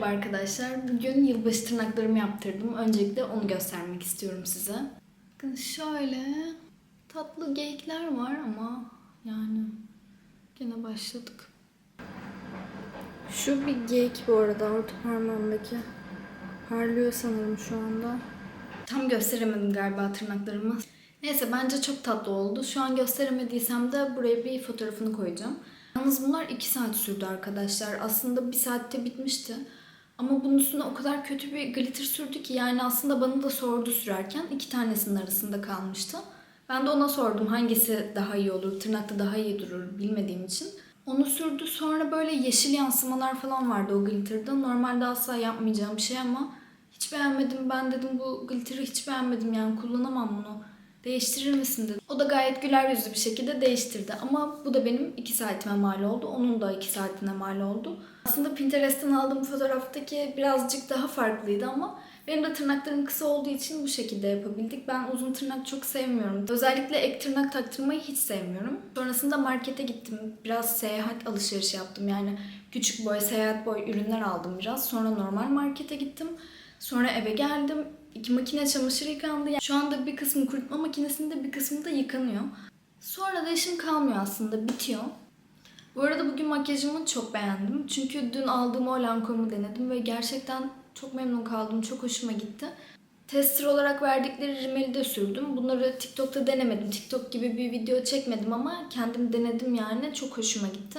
Merhaba arkadaşlar. Bugün yılbaşı tırnaklarımı yaptırdım. Öncelikle onu göstermek istiyorum size. Bakın şöyle tatlı geyikler var ama yani gene başladık. Şu bir geyik bu arada orta parmağımdaki. Parlıyor sanırım şu anda. Tam gösteremedim galiba tırnaklarımı. Neyse bence çok tatlı oldu. Şu an gösteremediysem de buraya bir fotoğrafını koyacağım. Yalnız bunlar 2 saat sürdü arkadaşlar. Aslında 1 saatte bitmişti. Ama bunun üstüne o kadar kötü bir glitter sürdü ki yani aslında bana da sordu sürerken iki tanesinin arasında kalmıştı. Ben de ona sordum hangisi daha iyi olur, tırnakta daha iyi durur bilmediğim için. Onu sürdü sonra böyle yeşil yansımalar falan vardı o glitterda. Normalde asla yapmayacağım bir şey ama hiç beğenmedim. Ben dedim bu glitter'ı hiç beğenmedim yani kullanamam bunu. Değiştirir misin dedi. O da gayet güler yüzlü bir şekilde değiştirdi. Ama bu da benim 2 saatime mal oldu. Onun da 2 saatine mal oldu. Aslında Pinterest'ten aldığım fotoğraftaki birazcık daha farklıydı ama benim de tırnaklarım kısa olduğu için bu şekilde yapabildik. Ben uzun tırnak çok sevmiyorum. Özellikle ek tırnak taktırmayı hiç sevmiyorum. Sonrasında markete gittim. Biraz seyahat alışverişi yaptım. Yani küçük boy, seyahat boy ürünler aldım biraz. Sonra normal markete gittim. Sonra eve geldim. İki makine çamaşır yıkandı. Yani şu anda bir kısmı kurutma makinesinde bir kısmı da yıkanıyor. Sonra da işim kalmıyor aslında. Bitiyor. Bu arada bugün makyajımı çok beğendim. Çünkü dün aldığım o Lancome'u denedim ve gerçekten çok memnun kaldım. Çok hoşuma gitti. Tester olarak verdikleri rimeli de sürdüm. Bunları TikTok'ta denemedim. TikTok gibi bir video çekmedim ama kendim denedim yani. Çok hoşuma gitti.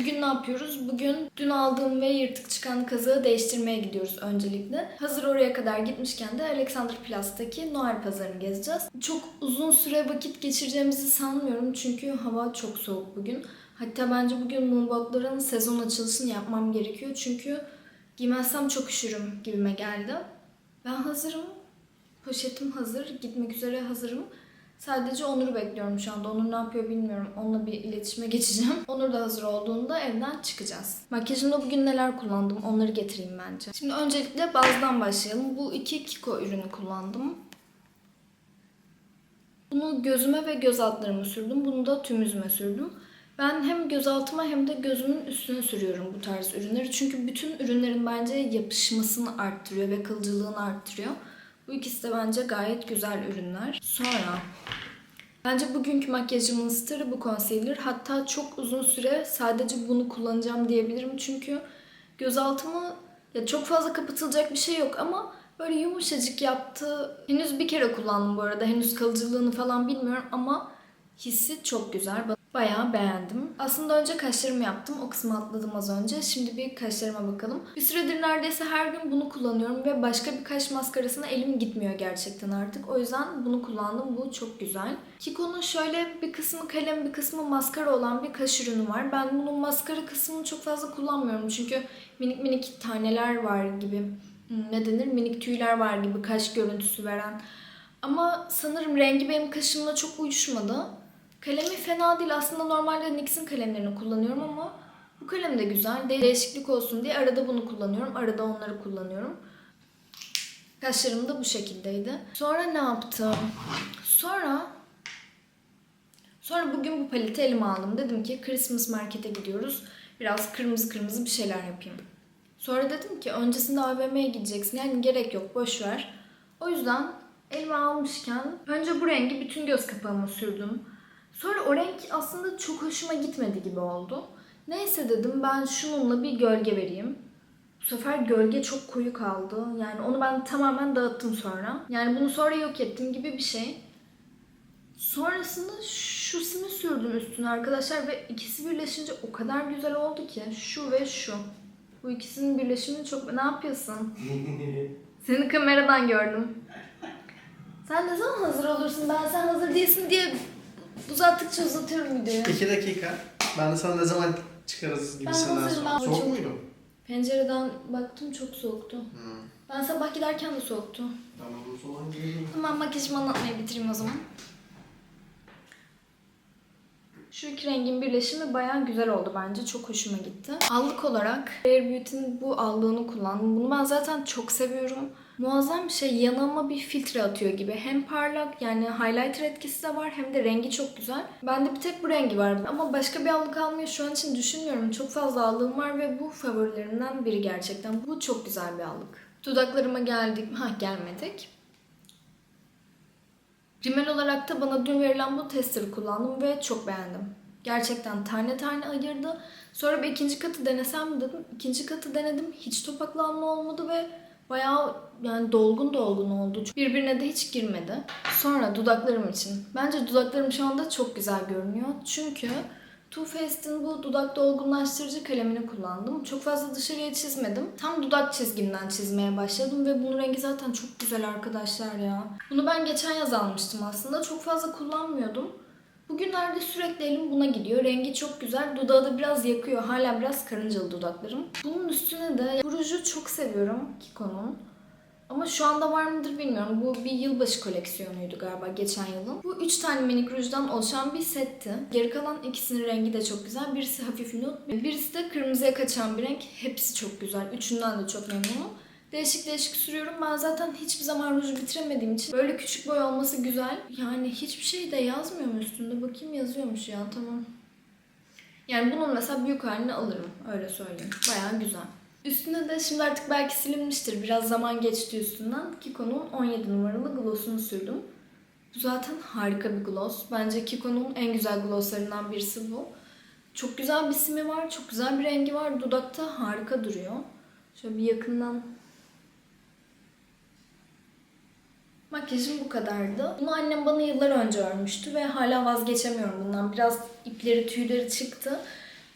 Bugün ne yapıyoruz? Bugün dün aldığım ve yırtık çıkan kazığı değiştirmeye gidiyoruz öncelikle. Hazır oraya kadar gitmişken de Alexanderplatz'taki Noel pazarını gezeceğiz. Çok uzun süre vakit geçireceğimizi sanmıyorum çünkü hava çok soğuk bugün. Hatta bence bugün moonbotların sezon açılışını yapmam gerekiyor çünkü giymezsem çok üşürüm gibime geldi. Ben hazırım. Poşetim hazır. Gitmek üzere hazırım. Sadece Onur'u bekliyorum şu anda. Onur ne yapıyor bilmiyorum. Onunla bir iletişime geçeceğim. Onur da hazır olduğunda evden çıkacağız. Makyajımda bugün neler kullandım onları getireyim bence. Şimdi öncelikle bazdan başlayalım. Bu iki Kiko ürünü kullandım. Bunu gözüme ve göz altlarıma sürdüm. Bunu da tüm yüzüme sürdüm. Ben hem göz altıma hem de gözümün üstüne sürüyorum bu tarz ürünleri. Çünkü bütün ürünlerin bence yapışmasını arttırıyor ve kılcılığını arttırıyor. Bu ikisi de bence gayet güzel ürünler. Sonra bence bugünkü makyajımın starı bu concealer. Hatta çok uzun süre sadece bunu kullanacağım diyebilirim. Çünkü gözaltımı ya çok fazla kapatılacak bir şey yok ama böyle yumuşacık yaptı. Henüz bir kere kullandım bu arada. Henüz kalıcılığını falan bilmiyorum ama hissi çok güzel. Bayağı beğendim. Aslında önce kaşlarımı yaptım. O kısmı atladım az önce. Şimdi bir kaşlarıma bakalım. Bir süredir neredeyse her gün bunu kullanıyorum ve başka bir kaş maskarasına elim gitmiyor gerçekten artık. O yüzden bunu kullandım. Bu çok güzel. Kiko'nun şöyle bir kısmı kalem bir kısmı maskara olan bir kaş ürünü var. Ben bunun maskara kısmını çok fazla kullanmıyorum. Çünkü minik minik taneler var gibi. Hmm, Ne denir? Minik tüyler var gibi kaş görüntüsü veren. Ama sanırım rengi benim kaşımla çok uyuşmadı. Kalemi fena değil. Aslında normalde NYX'in kalemlerini kullanıyorum ama bu kalem de güzel. De- Değişiklik olsun diye arada bunu kullanıyorum. Arada onları kullanıyorum. Kaşlarım da bu şekildeydi. Sonra ne yaptım? Sonra Sonra bugün bu paleti elime aldım. Dedim ki Christmas markete gidiyoruz. Biraz kırmızı kırmızı bir şeyler yapayım. Sonra dedim ki öncesinde AVM'ye gideceksin. Yani gerek yok boş ver. O yüzden elime almışken önce bu rengi bütün göz kapağıma sürdüm. Sonra o renk aslında çok hoşuma gitmedi gibi oldu. Neyse dedim ben şununla bir gölge vereyim. Bu sefer gölge çok koyu kaldı. Yani onu ben tamamen dağıttım sonra. Yani bunu sonra yok ettim gibi bir şey. Sonrasında şu simi sürdüm üstüne arkadaşlar ve ikisi birleşince o kadar güzel oldu ki. Şu ve şu. Bu ikisinin birleşimini çok... Ne yapıyorsun? Seni kameradan gördüm. Sen ne zaman hazır olursun? Ben sen hazır değilsin diye uzattıkça uzatıyorum videoyu. İki dakika. Ben de sana ne zaman çıkarız hazırım, ben sonra. Soğuk çok- muydu? Pencereden baktım çok soğuktu. Hı. Ben sabah giderken de soğuktu. Tamam o zaman gidelim. Hemen makyajımı anlatmayı bitireyim o zaman. Şu iki rengin birleşimi bayağı güzel oldu bence. Çok hoşuma gitti. Allık olarak Rare Beauty'nin bu allığını kullandım. Bunu ben zaten çok seviyorum. Muazzam bir şey yanağıma bir filtre atıyor gibi. Hem parlak yani highlighter etkisi de var hem de rengi çok güzel. Bende bir tek bu rengi var ama başka bir allık almayı şu an için düşünmüyorum. Çok fazla aldığım var ve bu favorilerimden biri gerçekten. Bu çok güzel bir allık. Dudaklarıma geldik. Ha gelmedik. Rimel olarak da bana dün verilen bu tester'ı kullandım ve çok beğendim. Gerçekten tane tane ayırdı. Sonra bir ikinci katı denesem mi dedim. İkinci katı denedim. Hiç topaklanma olmadı ve bayağı yani dolgun dolgun oldu. Birbirine de hiç girmedi. Sonra dudaklarım için. Bence dudaklarım şu anda çok güzel görünüyor. Çünkü Too Faced'in bu dudak dolgunlaştırıcı kalemini kullandım. Çok fazla dışarıya çizmedim. Tam dudak çizgimden çizmeye başladım ve bunun rengi zaten çok güzel arkadaşlar ya. Bunu ben geçen yaz almıştım aslında. Çok fazla kullanmıyordum. Bugünlerde sürekli elim buna gidiyor. Rengi çok güzel. Dudağı da biraz yakıyor. Hala biraz karıncalı dudaklarım. Bunun üstüne de ruju çok seviyorum Kiko'nun. Ama şu anda var mıdır bilmiyorum. Bu bir yılbaşı koleksiyonuydu galiba geçen yılın. Bu üç tane minik rujdan oluşan bir setti. Geri kalan ikisinin rengi de çok güzel. Birisi hafif nude, birisi de kırmızıya kaçan bir renk. Hepsi çok güzel. Üçünden de çok memnunum. Değişik değişik sürüyorum. Ben zaten hiçbir zaman ruj bitiremediğim için böyle küçük boy olması güzel. Yani hiçbir şey de yazmıyor mu üstünde? Bakayım yazıyormuş ya tamam. Yani bunun mesela büyük halini alırım. Öyle söyleyeyim. Bayağı güzel. Üstüne de şimdi artık belki silinmiştir. Biraz zaman geçti üstünden. Kiko'nun 17 numaralı gloss'unu sürdüm. Bu zaten harika bir gloss. Bence Kiko'nun en güzel glosslarından birisi bu. Çok güzel bir simi var. Çok güzel bir rengi var. Dudakta harika duruyor. Şöyle bir yakından Makyajım bu kadardı. Bunu annem bana yıllar önce örmüştü ve hala vazgeçemiyorum bundan. Biraz ipleri, tüyleri çıktı.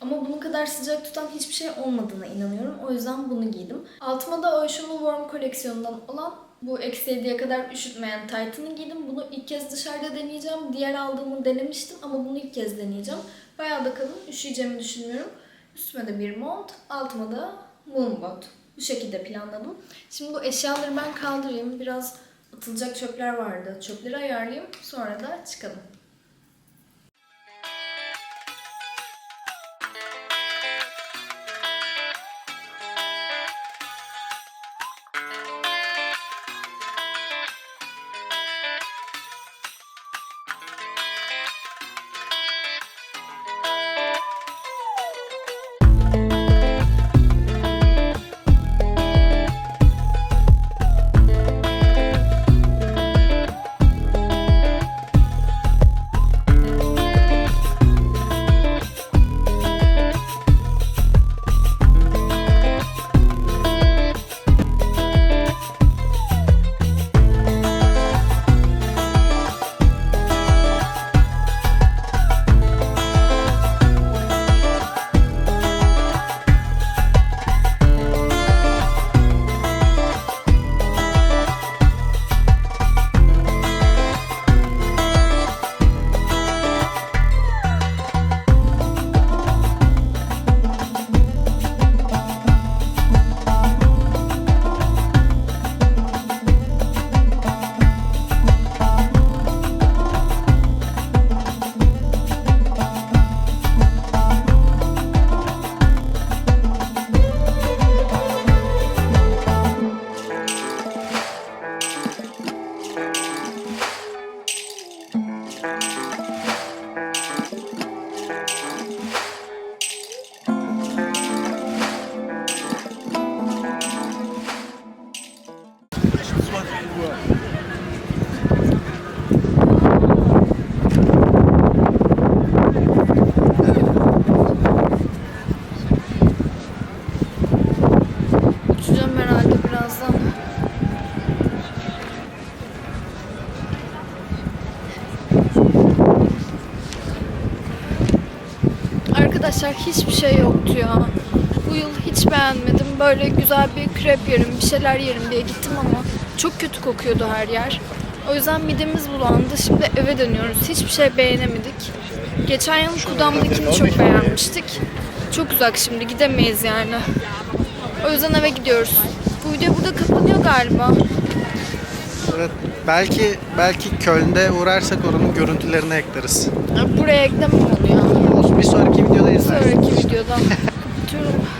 Ama bunun kadar sıcak tutan hiçbir şey olmadığına inanıyorum. O yüzden bunu giydim. Altıma da Ocean Warm koleksiyonundan olan bu eksi 7'ye kadar üşütmeyen taytını giydim. Bunu ilk kez dışarıda deneyeceğim. Diğer aldığımı denemiştim ama bunu ilk kez deneyeceğim. Bayağı da kalın. Üşüyeceğimi düşünmüyorum. Üstüme de bir mont, altıma da moonbot. Bu şekilde planladım. Şimdi bu eşyaları ben kaldırayım. Biraz atılacak çöpler vardı. Çöpleri ayarlayayım. Sonra da çıkalım. Arkadaşlar hiçbir şey yoktu ya. Bu yıl hiç beğenmedim. Böyle güzel bir krep yerim, bir şeyler yerim diye gittim ama çok kötü kokuyordu her yer. O yüzden midemiz bulandı. Şimdi eve dönüyoruz. Hiçbir şey beğenemedik. Geçen yıl Kudam'dakini çok beğenmiştik. Çok uzak şimdi gidemeyiz yani. O yüzden eve gidiyoruz. Bu video burada kapanıyor galiba. Evet. Belki belki Köln'de uğrarsak oranın görüntülerini ekleriz. Buraya eklemem onu ya. Bir sonraki videoda izlersin. Sonraki videoda. Kapatıyorum